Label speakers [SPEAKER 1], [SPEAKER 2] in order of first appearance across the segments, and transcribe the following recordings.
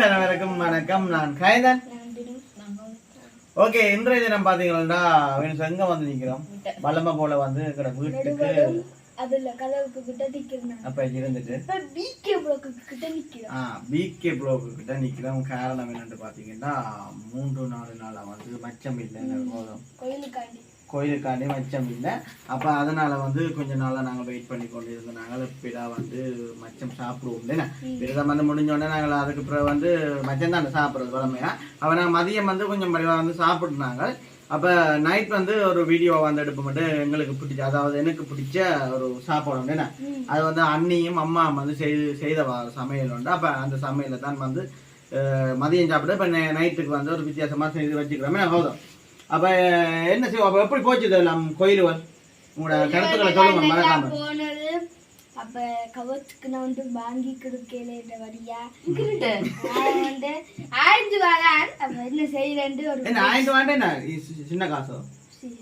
[SPEAKER 1] அனைவருக்கும் வணக்கம் நான் கைதன் ஓகே இன்றைய தினம் பாத்தீங்கன்னா எங்க வந்து நிக்கிறோம். வல்லம போல வந்து வீட்டுக்கு.
[SPEAKER 2] அதுல கதவுக்கு கிட்ட நிக்கிறேன்
[SPEAKER 1] அப்ப இருந்துட்டு.
[SPEAKER 2] பிகே ப்ளோக்கு கிட்ட நிக்கிறேன்.
[SPEAKER 1] ஆ பிகே ப்ளோக்கு கிட்ட நிக்கிறோம் காரணம் என்னன்னு பாத்தீங்கன்னா மூன்று நாலு நாளா வந்து மச்சம் இல்லை போதும்
[SPEAKER 2] கோயிலுக்காண்டி.
[SPEAKER 1] கோயிலுக்காண்டி மச்சம் இல்லை. அப்போ அதனால வந்து கொஞ்ச நாளாக நாங்கள் வெயிட் பண்ணி கொண்டு இருந்தோம். நாங்கள் எப்படா வந்து மச்சம் சாப்பிடுவோம் தானே விரதம் வந்து முடிஞ்ச உடனே நாங்கள் அதுக்கு பிறகு வந்து மச்சம் தான் சாப்பிட்றது வளமையா? அப்போ நாங்கள் மதியம் வந்து கொஞ்சம் பரிவா வந்து சாப்பிட்டுனாங்க அப்போ நைட் வந்து ஒரு வீடியோ வந்து எடுப்ப மட்டும் எங்களுக்கு பிடிச்ச அதாவது எனக்கு பிடிச்ச ஒரு சாப்பாடு உண்டு என்ன? அது வந்து அண்ணியும் அம்மா வந்து செய்து செய்த சமையல் உண்டு. அப்போ அந்த சமையலை தான் வந்து மதியம் சாப்பிட்டு இப்போ நைட்டுக்கு வந்து ஒரு வித்தியாசமாக செய்து வச்சுக்கிறோமே. போதும். அப்போ என்ன செய்வோம்? அப்போ எப்படி போச்சு இதெல்லாம்? கோயிலுவல் உங்களோட கருத்துக்களை சொல்லுங்க மறக்காம.
[SPEAKER 2] அப்ப கவத்துக்கு நான் வந்து வாங்கி கொடுக்கல இந்த வரியா வந்து ஆயிரத்து வரான் அப்ப என்ன செய்யறேன்ட்டு ஒரு
[SPEAKER 1] என்ன ஆயிரத்து வாண்டு என்ன? இ- சி- சின்ன காசோ?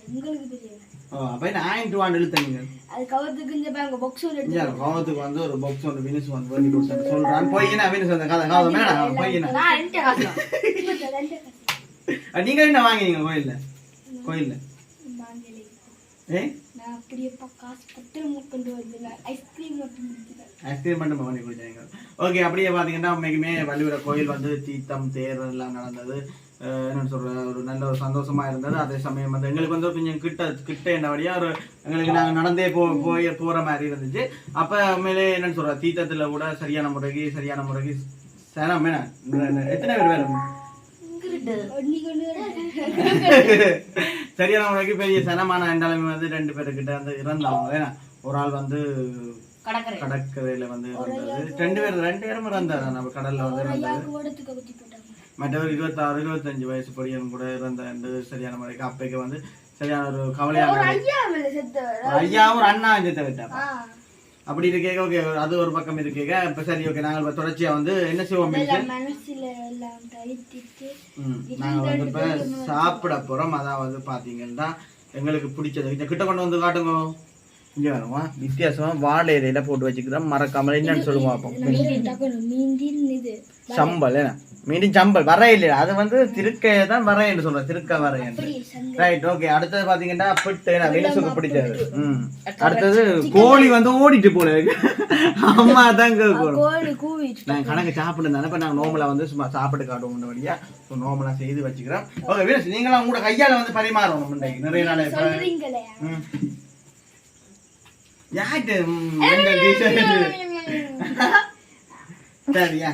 [SPEAKER 2] உங்களுக்கு தெரியல
[SPEAKER 1] ஓ அப்போ என்ன ஆயிரத்து வாண்டு இழுத்தீங்க
[SPEAKER 2] அது கவத்துக்கு இந்த பாக்ஸ் ஒன்று
[SPEAKER 1] இங்கே கோவத்துக்கு வந்து ஒரு பாக்ஸ் ஒன்று வினிஸ் வந்து கதை நீங்க என்ன வாங்கினீங்க கோயில்ல? கோயில்ல?
[SPEAKER 2] வாங்கலை
[SPEAKER 1] ஏ?
[SPEAKER 2] அப்படியேப்பா காசு பத்து கொண்டு வந்தேன் ஐஸ்கிரீம் மட்டும் கொடுத்துட்டேன்
[SPEAKER 1] ஐஸ்கிரீம் மட்டும் பண்ணி குடிச்சாங்க ஓகே அப்படியே பார்த்தீங்கன்னா உண்மைக்குமே வள்ளுவர கோயில் வந்து தீர்த்தம் தேர் எல்லாம் நடந்தது என்ன சொல்ற ஒரு நல்ல ஒரு சந்தோஷமா இருந்தது அதே சமயம் வந்து எங்களுக்கு வந்து கொஞ்சம் கிட்ட கிட்ட என்னபடியா ஒரு எங்களுக்கு நாங்கள் நடந்தே போ போய் போற மாதிரி இருந்துச்சு அப்ப உண்மையிலே என்னன்னு சொல்ற தீர்த்தத்துல கூட சரியான முறைக்கு சரியான முறைக்கு சனம் என்ன எத்தனை பேர் வேணும் சரியான முறைக்கு பெரிய சனமான என்றாலுமே வந்து ரெண்டு பேருக்கிட்ட வந்து இறந்தவங்க ஒரு ஆள் வந்து கடற்கரையில. வந்து இறந்தது. ரெண்டு பேர் ரெண்டு பேரும் இறந்தாரு நம்ம கடல்ல வந்து இறந்தது. மற்றவர் இருபத்தாறு இருபத்தஞ்சு வயசு பொடியன் கூட இறந்த சரியான முறைக்கு அப்பைக்கு வந்து சரியான ஒரு கவலையான
[SPEAKER 2] ஐயா மேல செத்தவர்
[SPEAKER 1] ஒரு ஐயா ஒரு அண்ணா அஞ்சத்தை விட்டாங்க
[SPEAKER 2] ஆ.
[SPEAKER 1] அப்படி இருக்கேங்க ஓகே அது ஒரு பக்கம் இருக்கேங்க இப்ப சரி ஓகே நாங்கள் இப்ப தொடர்ச்சியா வந்து என்ன செய்வோம்
[SPEAKER 2] எல்லாம் மனசுல எல்லாம் தைத்திட்டு
[SPEAKER 1] ம், நாங்க வந்து இப்ப சாப்பிட போறோம். அதான் வந்து பாத்தீங்கன்னா எங்களுக்கு பிடிச்சது. கிட்ட கொண்டு வந்து காட்டுங்க. இங்க வருமா? வித்தியாசமா வாழை இலையில போட்டு வச்சுக்கிறோம். மறக்காம என்னன்னு சொல்லுவோம் அப்போ சம்பல் என்ன? மீண்டும் சம்பல் வர இல்லையா அது வந்து திருக்கையை தான் வர என்று சொல்றேன் திருக்க வர என்று ரைட் ஓகே அடுத்தது பாத்தீங்கன்னா பிட்டு நான் வினசுக்கு பிடிச்சது. ம். அடுத்தது கோழி வந்து ஓடிட்டு போல அம்மா தான்
[SPEAKER 2] கோழி கூவிட்டு
[SPEAKER 1] நாங்கள் கணக்கு சாப்பிட்டு இப்போ நாங்கள் நோமலா வந்து சும்மா சாப்பிட்டு காட்டுவோம் வழியா. ஸோ நோமலா செய்து வச்சுக்கிறோம். ஓகே வீரஸ் நீங்களாம் உங்களோட கையால வந்து பரிமாறணும் நிறைய நாள் ம். டீச்சர் சரியா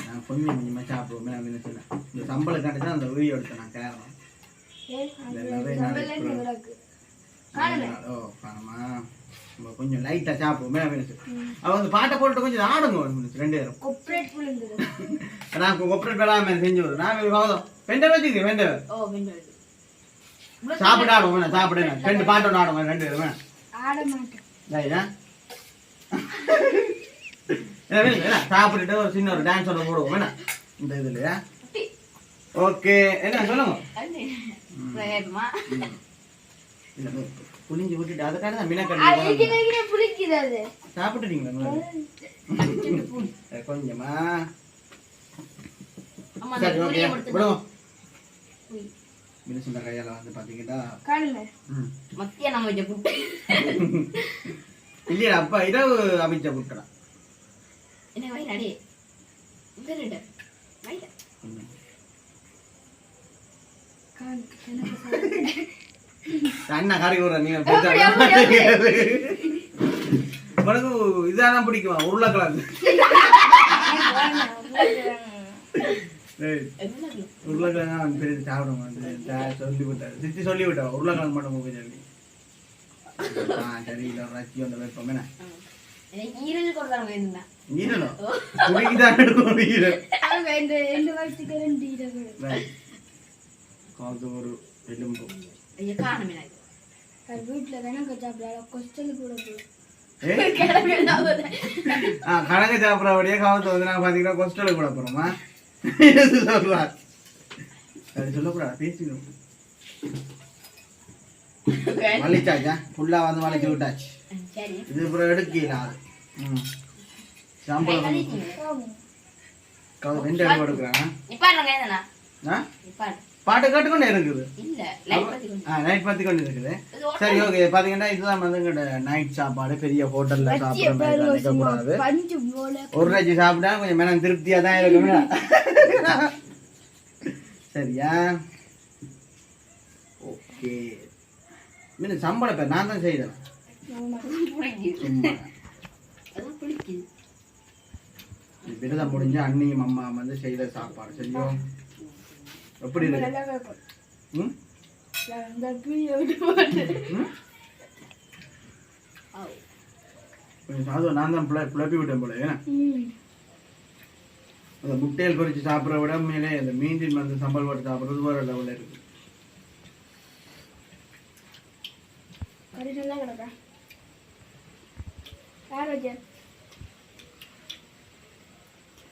[SPEAKER 1] நான் கொஞ்சம் கொஞ்சமாக சாப்பிடுவோமே அப்படின்னு சொன்னேன் இந்த சம்பளம் காட்டி தான் அந்த வீடியோ எடுத்தேன் நான் கேரளம் ஓ காணமா நம்ம கொஞ்சம் லைட்டா சாப்பிடுவோமே அப்படின்னு சொல்லி அவ வந்து பாட்டை போட்டு கொஞ்சம் ஆடுங்க நிமிஷம், ரெண்டு பேரும்
[SPEAKER 2] கொப்ரேட்
[SPEAKER 1] நான் கொப்பரேட் வேளாண்மை செஞ்சு நான் வெண்டை வச்சுக்கிறேன் வெண்டை சாப்பிட ஆடுவோம் வேணாம் சாப்பிடுங்க ரெண்டு பாட்டோட ஆடுவோம் ரெண்டு பேரும். வேணாம். சாப்பிட்டுட்டு ஒரு சின்ன ஒரு டான்ஸோட போடுவோம் வேணாம் இந்த இதுலயா? ஓகே. என்ன சொல்லுங்க. புளிஞ்சு விட்டுட்டு அதுக்காக தான்
[SPEAKER 2] புளிக்கிறது
[SPEAKER 1] சாப்பிட்டுட்டீங்களா கொஞ்சமா. சரி ஓகே. விடுவோம் மினிசுண்ட கையால வந்து பாத்தீங்கன்னா
[SPEAKER 2] காணுங்க
[SPEAKER 1] ம்.
[SPEAKER 3] மத்திய நம்ம வச்ச புட்டு
[SPEAKER 1] இல்லையா அப்பா இரவு அவிச்ச புட்டடா
[SPEAKER 3] என்ன வயிறு அடி உதறிடு வயிறு
[SPEAKER 2] காணு எனக்கு சாப்பிடு.
[SPEAKER 1] அண்ணா கறி விடுற நீங்க உனக்கு இதாதான் பிடிக்குமா உருளைக்கிழங்கு உருளைக்கிழங்கு பெரிய சாப்பிட மாட்டேன். சொல்லி விட்டாரு சித்தி சொல்லி விட்டா உருளைக்கிழங்கு மட்டும் போக சொல்லி. ஆ சரி இல்லை ரச்சி வந்து வைப்போம். என்ன?
[SPEAKER 3] ஈரல் கொடுத்தாங்க இருந்தேன்
[SPEAKER 1] ஈரணும் குடிக்குதான் எடுக்கும் ஈரல்.
[SPEAKER 2] அவங்க இந்த ரெண்டு வருஷத்துக்கு ரெண்டு இரவு
[SPEAKER 1] காது ஒரு எலும்பு
[SPEAKER 3] ஐயா காணுமே எனக்கு
[SPEAKER 2] அது வீட்டுல தானே சாப்பிடலாம் கொஸ்டல் கூட
[SPEAKER 1] வந்து நாங்கள் பார்த்தீங்கன்னா கொஸ்டலுக்கு கூட போகிறோமா சொல்லுவார் அது சொல்லக்கூடாது ஃபுல்லாக வந்து வலிச்சு விட்டாச்சு.
[SPEAKER 3] சரி.
[SPEAKER 1] இது அப்புறம் எடுக்கல அது. ம். ரெண்டு
[SPEAKER 3] என்னண்ணா
[SPEAKER 1] ஆ?
[SPEAKER 3] நிப்பாடு
[SPEAKER 1] பாட்டு கேட்டுக்கொண்டே இருக்குது.
[SPEAKER 3] இல்ல லைட் பத்தி கொண்டு
[SPEAKER 1] ஆ நைட் பற்றி கொண்டு இருக்குது சரி ஓகே பார்த்தீங்கன்னா இதுதான் வந்து எங்கள்ட நைட் சாப்பாடு. பெரிய ஹோட்டலில் சாப்பிட்ற மாதிரி ஒரு ரஜி சாப்பிட்டா கொஞ்சம் மனம் திருப்தியாக தான் இருக்கும்ல சரியா? ஓகே. மீன் சம்பள பேர் நான் தான் செய்தேன் விரதம் முடிஞ்சு அண்ணியும் அம்மா வந்து செய்த சாப்பாடு சரியும் எப்படி இருக்கு? நான் தான் புல புலப்பி விட்டேன் போல. ஏன்னா
[SPEAKER 2] ம்.
[SPEAKER 1] அந்த முட்டையில் பொரிச்சு சாப்பிட்ற விட மேலே அந்த மீண்டின் வந்து சம்பல் போட்டு சாப்பிட்றது வேறு லெவலில் இருக்கு.
[SPEAKER 2] கறி நல்லா கிடக்கா? யார் வச்சா?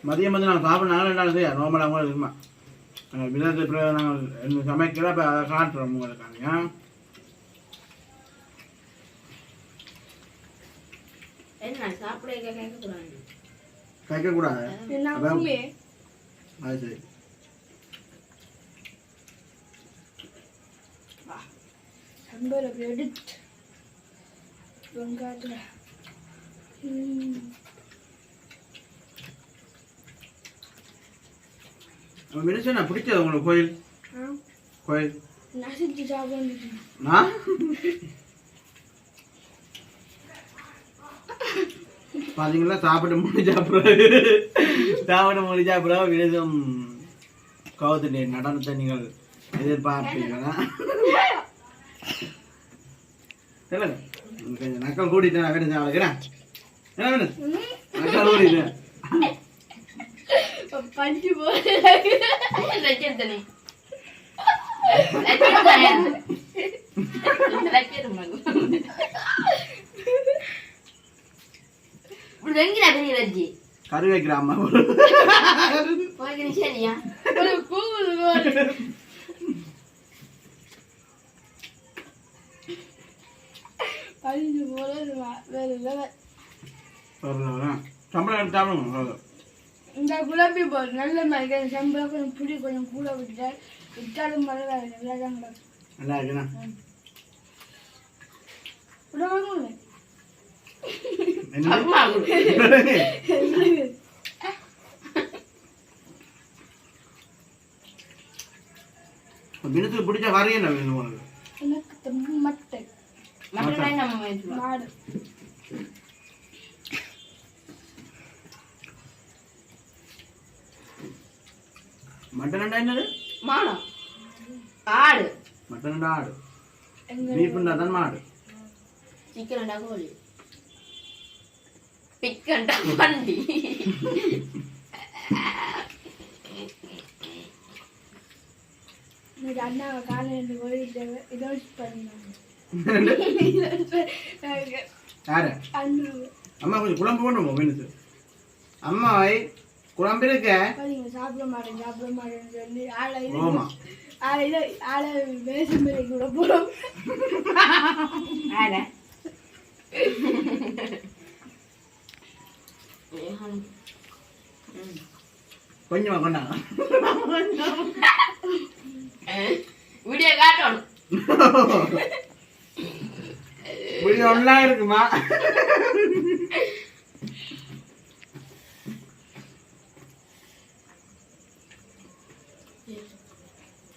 [SPEAKER 1] மதியம் வந்து நாங்கள் சாப்பிட நாங்கள் நாள் செய்ய நோம்பலாக கூட இருக்குமா? நாங்கள் விதத்து பிறகு நாங்கள் சமைக்கிற இப்போ அதை காட்டுறோம் உங்களுக்கு ஏன்
[SPEAKER 3] என்ன சாப்பிட கேட்க கூடாது.
[SPEAKER 1] தைக்கக்கூடாது
[SPEAKER 2] என்ன
[SPEAKER 1] அதான்.
[SPEAKER 2] பூமி
[SPEAKER 1] அது சரி
[SPEAKER 2] சம்பளம் அப்படி எடுத்து வெங்காயத்தில் ம்
[SPEAKER 1] மினிஷன் நான் பிடிச்சது உங்களுக்கு கோயில் கோயில் நான் பார்த்தீங்களா சாப்பிட்டு முடிஞ்சா பிறகு. சாப்பிட்டு முடிஞ்சா பிறகு விழுதும் கவுத்துடைய நடனத்தை நீங்கள் உங்களுக்கு கொஞ்சம் நக்கல் கூட்டிட்டு நான் வேணும் சாப்பிடுக்கிறேன் என்ன வேணும் நக்கல் கூட்டிட்டு
[SPEAKER 2] பஞ்சு போல
[SPEAKER 3] லட்சம் தானே லட்சம் தானே வெங்கினா பெரிய லட்சி
[SPEAKER 1] கறி வைக்கிற அம்மா
[SPEAKER 3] போய்க்கு சரியா
[SPEAKER 2] ஒரு கூகுள் போல. வேற.
[SPEAKER 1] சொல்லலாம் சம்பளம் சாப்பிடுங்க.
[SPEAKER 2] இந்த குழம்பி போல் நல்ல மாதிரி சம்பளம் கொஞ்சம் புளி கொஞ்சம் கூட விட்டால் விட்டாலும் மழை வேறு நல்லா தான்
[SPEAKER 1] நல்லா இருக்குண்ணா
[SPEAKER 3] அம்மா
[SPEAKER 1] மினத்துக்கு பிடிச்ச கறி என்ன வேணும் உனக்கு?
[SPEAKER 2] எனக்கு மட்டை
[SPEAKER 3] மட்டும் நம்ம
[SPEAKER 2] மாடு
[SPEAKER 1] மட்டன் என்னது?
[SPEAKER 3] மானம் ஆடு.
[SPEAKER 1] மட்டன் ஆடு.
[SPEAKER 2] எங்க
[SPEAKER 1] பீஃப்னா தான் மாடு.
[SPEAKER 3] சிக்கன் கோழி. பிக்கண்டா வண்டி
[SPEAKER 2] அண்ணாவை காலையில் இதோ அண்ணா
[SPEAKER 1] அம்மா கொஞ்சம் குழம்பு பண்ணுவோம் மீனுக்கு. அம்மாவை குழம்பு இருக்க.
[SPEAKER 2] நீங்க சாப்பிட மாட்டேன் சாப்பிட மாட்டேன்னு சொல்லி ஆளை இது
[SPEAKER 1] ஓமா
[SPEAKER 2] ஆளை. இது ஆளை வேஷம் மேலே கூட போடும்
[SPEAKER 3] ஆட
[SPEAKER 1] கொஞ்சமா கொண்டாங்க
[SPEAKER 3] வீடியோ காட்டணும்
[SPEAKER 1] இப்படி ஒன்றா இருக்குமா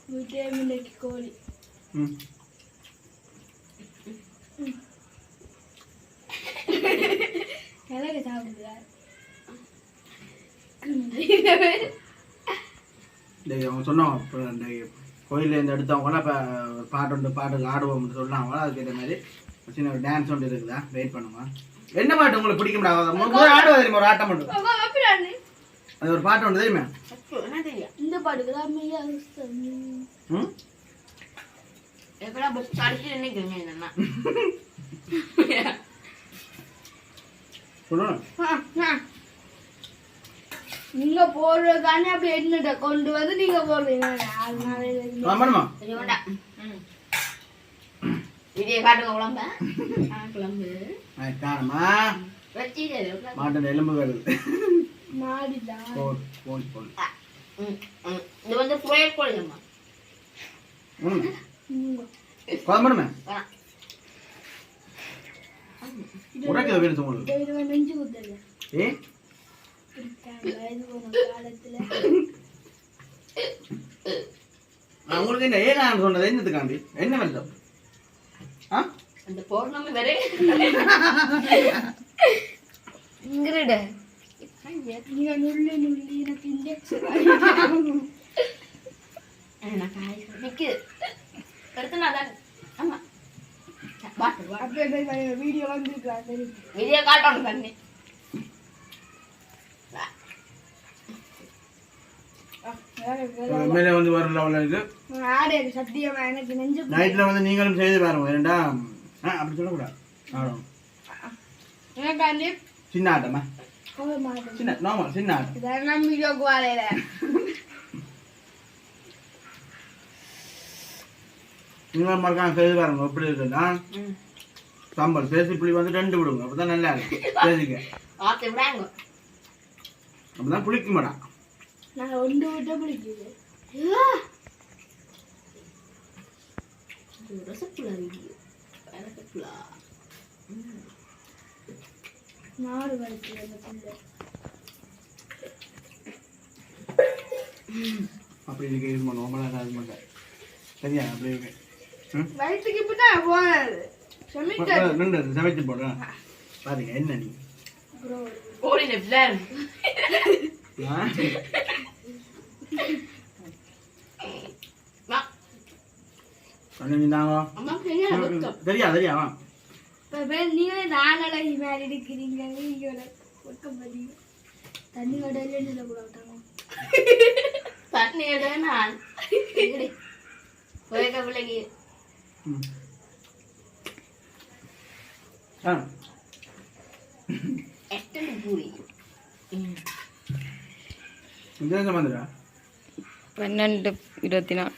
[SPEAKER 2] வீட்டே முன்னைக்கு கோழி
[SPEAKER 1] ம்
[SPEAKER 2] கிழக்கு சாப்பிடுறாரு
[SPEAKER 1] டேய் அவங்க சொன்னாங்க அப்புறம் இந்த கோயிலில் இருந்து எடுத்தவங்களாம் இப்போ பாட்டு ஒன்று பாட்டுக்கு ஆடுவோம்னு சொன்னாங்க. அதுக்கேற்ற மாதிரி சின்ன ஒரு டான்ஸ் ஒன்று இருக்குதா? வெயிட் பண்ணுங்க என்ன பாட்டு உங்களுக்கு பிடிக்க முடியாது முதல்ல ஆடுவா தெரியுமா? ஒரு ஆட்டம் மட்டும் அது ஒரு பாட்டு ஒன்று தெரியுமா?
[SPEAKER 2] இந்த பாட்டுக்கு தான்
[SPEAKER 1] சொல்லுங்க
[SPEAKER 2] நீங்க போடுறதுக்கானே அப்படி என்னட்ட கொண்டு வந்து நீங்க போடுறீங்க? அதனால இது-
[SPEAKER 3] காட்டுங்க குழம்பு. ஆ, குழம்பு.
[SPEAKER 1] மாட்டன் எலும்பு வருது.
[SPEAKER 3] இது வந்து புயல் கோழியம்மா
[SPEAKER 1] ம்.
[SPEAKER 2] நீங்க
[SPEAKER 1] குழம்புமே உடைக்க வேணும் உங்களுக்கு
[SPEAKER 2] இது நெஞ்சு குத்தல
[SPEAKER 1] ஏ? உங்களுக்கு என்ன ஏன் நான் சொன்னது என்னத்துக்காண்டி? என்ன வெள்ளம் ஆ?
[SPEAKER 3] அந்த பௌர்ணமி வரை.
[SPEAKER 2] இங்கிருட. நீங்க நுள்ளி நுள்ளி எனக்கு இன்ஜெக்ஷன்
[SPEAKER 3] நான் காய் நிற்குது அடுத்து நான் தான் ஆமா பாட்டு வா
[SPEAKER 2] அப்படியே வீடியோ வந்துருக்கலாம் தெரியும்
[SPEAKER 3] வீடியோ காட்டணும் கண்ணு
[SPEAKER 1] மேலே வந்து வர லெவலில் இருக்கு
[SPEAKER 2] ஆடு சத்தியமா எனக்கு நெஞ்சு
[SPEAKER 1] நைட்டில் வந்து நீங்களும் செய்து பாருங்க ஏண்டா ஆ அப்படி சொல்லக்கூடாது. ஆடும். சின்ன ஆட்டமா
[SPEAKER 2] போக மாட்டேன்.
[SPEAKER 1] சின்ன நார்மல் சின்ன ஆட்டம்.
[SPEAKER 2] இதெல்லாம் வீடியோக்கு வரையில
[SPEAKER 1] நீங்களும் மறக்காம செய்து பாருங்க எப்படி இருக்குன்னா. சாம்பார் பேசி புளி வந்து ரெண்டு விடுங்க அப்பதான் நல்லா இருக்கும். பேசிக்க அப்பதான் புளிக்க மாட்டான்
[SPEAKER 2] நான் ஒன்று விட்டு பிடிக்குது
[SPEAKER 3] ரசப்புலா
[SPEAKER 2] நாடு அந்த
[SPEAKER 1] அப்படி இது அது சரியா? அப்படி இருக்கு ம்?
[SPEAKER 2] வயிற்றுக்கு இப்போ தான் போனது செமிட்டர்
[SPEAKER 1] ரெண்டு சமைச்சு போடுறேன். பாருங்க என்ன நீ? தெரியா தெரியா
[SPEAKER 2] நீங்களே நானழகி மாதிரி இருக்கிறீங்க நீங்கள் வெக்கப்பட்டீங்க தண்ணி கடையில் சொல்லக்கூடாது
[SPEAKER 3] தண்ணி எடு நான் இப்படி ஒரே பிள்ளைக்கு
[SPEAKER 1] ம். ஆ
[SPEAKER 3] எத்தனை பூரி
[SPEAKER 1] வந்துடா
[SPEAKER 4] பன்னெண்டு இருபத்தி நாலு